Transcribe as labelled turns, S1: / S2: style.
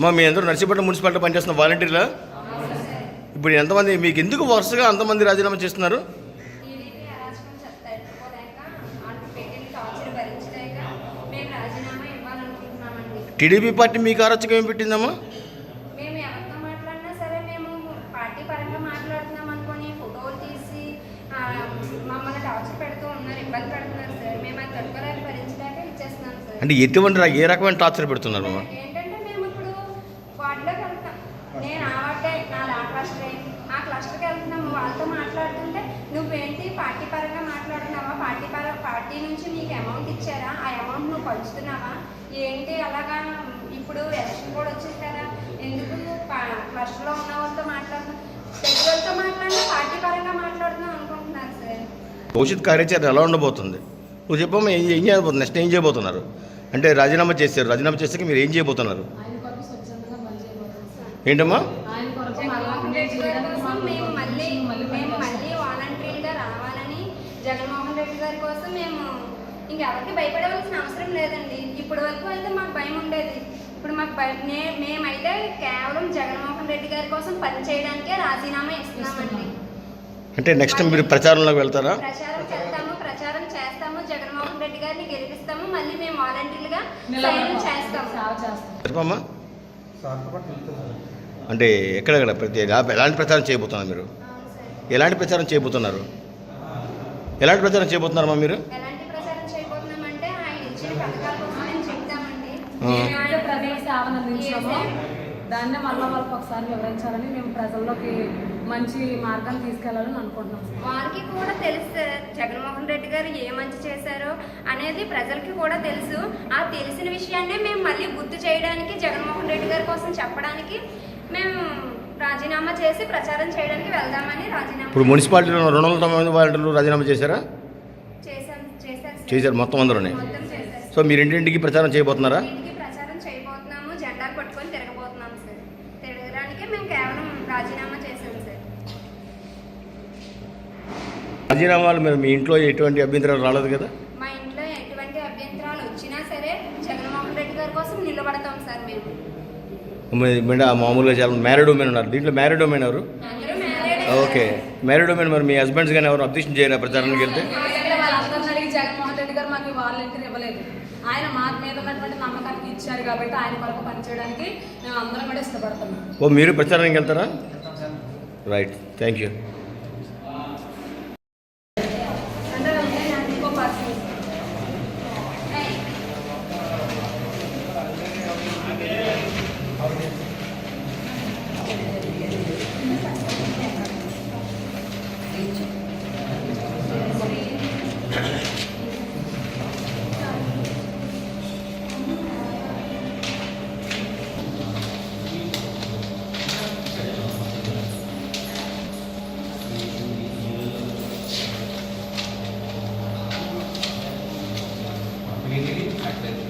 S1: మా మీ అందరూ నర్సీపట్నం మున్సిపాలిటీ పనిచేస్తున్న వాలంటీర్లా? ఇప్పుడు ఎంతమంది మీకు ఎందుకు వరుసగా అంతమంది రాజీనామా చేస్తున్నారు?
S2: టీడీపీ
S1: పార్టీ మీకు ఆరోచకం ఏం పెట్టిందమ్మా? అంటే ఎటువంటి ఏ రకమైన టార్చర్ పెడుతున్నారు అమ్మా
S2: ఏంటంటే మేము ఇప్పుడు వార్డులోకి వెళ్తాం నేను ఆ వార్డే క్లస్టర్ ఆ క్లస్టర్కి వెళ్తున్నాము వాళ్ళతో మాట్లాడుతుంటే నువ్వేంటి? పార్టీ పరంగా మాట్లాడుతున్నావా? పార్టీ పర పార్టీ నుంచి నీకు అమౌంట్ ఇచ్చారా? ఆ అమౌంట్ నువ్వు పంచుతున్నావా? ఏంటి? అలాగా ఇప్పుడు ఎలక్షన్ కూడా వచ్చింది కదా. ఎందుకు క్లస్టర్లో ఉన్న వాళ్ళతో మాట్లాడుతున్నావు వాళ్ళతో మాట్లాడినా పార్టీ పరంగా మాట్లాడుతున్నాం అనుకుంటున్నారు సార్.
S1: భవిష్యత్ కార్యాచరణ ఎలా ఉండబోతుంది? నువ్వు చెప్పమ్మా ఏం ఏం చేయబోతున్నారు నెక్స్ట్ ఏం చేయబోతున్నారు? అంటే రాజీనామా చేశారు. రాజీనామా చేసాక మీరు ఏం చేయబోతున్నారు. ఏంటమ్మా?
S2: జగన్మోహన్ రెడ్డి గారి కోసం మేము మళ్ళీ
S3: మళ్ళీ
S2: మేము. మళ్ళీ వాలంటీర్గా రావాలని జగన్మోహన్ రెడ్డి గారి కోసం మేము ఇంకెవరికి భయపడవలసిన అవసరం లేదండి ఇప్పటి వరకు అయితే మాకు భయం ఉండేది ఇప్పుడు మాకు నే- మేమైతే కేవలం జగన్మోహన్ రెడ్డి గారి కోసం పనిచేయడానికే రాజీనామా ఇస్తున్నామండి
S1: అంటే నెక్స్ట్ మీరు ప్రచారంలోకి వెళ్తారా?
S2: ప్రచారం చేస్తాము ప్రచారం చేస్తాము. జగన్మోహన్ రెడ్డి గారిని గెలిపిస్తాము. మళ్ళీ మేము వాలంటీర్లుగా. సైన్ చేస్తాము.
S1: అంటే ఎక్కడెక్కడ ప్రతి ఎలా- ఎలాంటి ప్రచారం చేయబోతున్నారు మీరు? ఎలాంటి ప్రచారం చేయబోతున్నారు? ఎలాంటి ప్రచారం చేయబోతున్నారమ్మా మీరు?
S3: దాన్నే మళ్ళీ వాళ్ళకి ఒకసారి వివరించాలని మేము ప్రజల్లోకి మంచి తీసుకెళ్ళాలని అనుకుంటున్నాం.
S2: వారికి కూడా తెలుసు జగన్మోహన్ రెడ్డి గారు ఏ మంచి చేశారో అనేది ప్రజలకి కూడా తెలుసు. ఆ తెలిసిన విషయాన్నే మేము మళ్ళీ గుర్తు చేయడానికి జగన్మోహన్ రెడ్డి గారి కోసం చెప్పడానికి మేము రాజీనామా చేసి ప్రచారం చేయడానికి వెళ్దామని రాజీనామా
S1: ఇప్పుడు మున్సిపాలిటీలో రెండు వందల తొంభై మంది వాలంటీర్లు రాజీనామా చేశారా?
S2: చేశాం చేశారు సార్.
S1: చేశారు మొత్తం అందరూనే.
S2: మొత్తం చేశారు
S1: సో మీరు ఇంటింటికి ప్రచారం చేయబోతున్నారా?
S2: ఇంటికి ప్రచారం చేయబోతున్నాము జెండాలు పట్టుకొని తిరగబోతున్నాము సార్. తిరగడానికే మేము కేవలం రాజీనామా చేశాం సార్.
S1: రాజీనామాలు మీరు మీ ఇంట్లో ఎటువంటి అభ్యంతరాలు రాలేదు కదా?
S2: మా ఇంట్లో ఎటువంటి అభ్యంతరాలు వచ్చినా సరే జగన్మోహన్ రెడ్డి గారి కోసం నిలబడతాం సార్ మేము
S1: మీ- మీ మామూలుగా చాలా మ్యారీడ్ ఉమెన్ ఉన్నారు. దీంట్లో మ్యారీడ్ ఉమెన్ ఎవరు?
S2: అందరూ మ్యారేడ్
S1: ఓకే. మ్యారీడ్ ఉమెన్ మరి మీ హస్బెండ్స్ కానీ ఎవరు అబ్జెక్షన్ చేయరా ప్రచారానికి వెళ్తే?
S3: ఇక్కడ వాళ్ళందరిని అడిగి జగన్మోహన్ రెడ్డి గారు మాకు వాలంటీర్ ఇవ్వలేదు. ఆయన మా మీద ఉన్నటువంటి నమ్మకానికి ఇచ్చారు కాబట్టి ఆయన కొరకు పనిచేయడానికి మేము అందరం కూడా ఇష్టపడుతున్నాం.
S1: ఓ మీరు ప్రచారానికి వెళ్తారా? Right thank you Thank you.